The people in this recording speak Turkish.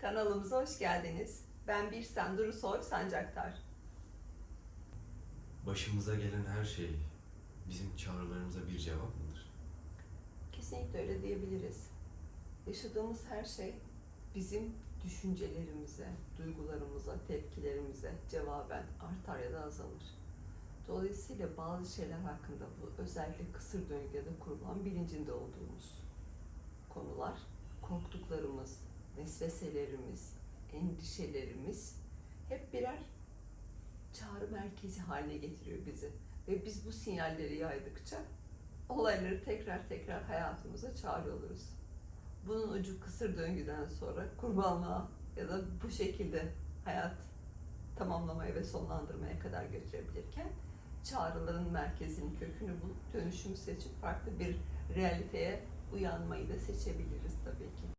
Kanalımıza hoş geldiniz. Ben Birsen Durusoy Sancaktar. Başımıza gelen her şey bizim çağrılarımıza bir cevap mıdır? Kesinlikle öyle diyebiliriz. Yaşadığımız her şey bizim düşüncelerimize, duygularımıza, tepkilerimize cevaben artar ya da azalır. Dolayısıyla bazı şeyler hakkında bu özellikle kısır döngüde kurulan bilincinde olduğumuz konular, korktuklarımız, vesveselerimiz, endişelerimiz hep birer çağrı merkezi haline getiriyor bizi. Ve biz bu sinyalleri yaydıkça olayları tekrar tekrar hayatımıza çağırıyoruz. Bunun ucu kısır döngüden sonra kurbanlığa ya da bu şekilde hayat tamamlamaya ve sonlandırmaya kadar götürebilirken çağrıların merkezinin kökünü bulup dönüşümü seçip farklı bir realiteye uyanmayı da seçebiliriz tabii ki.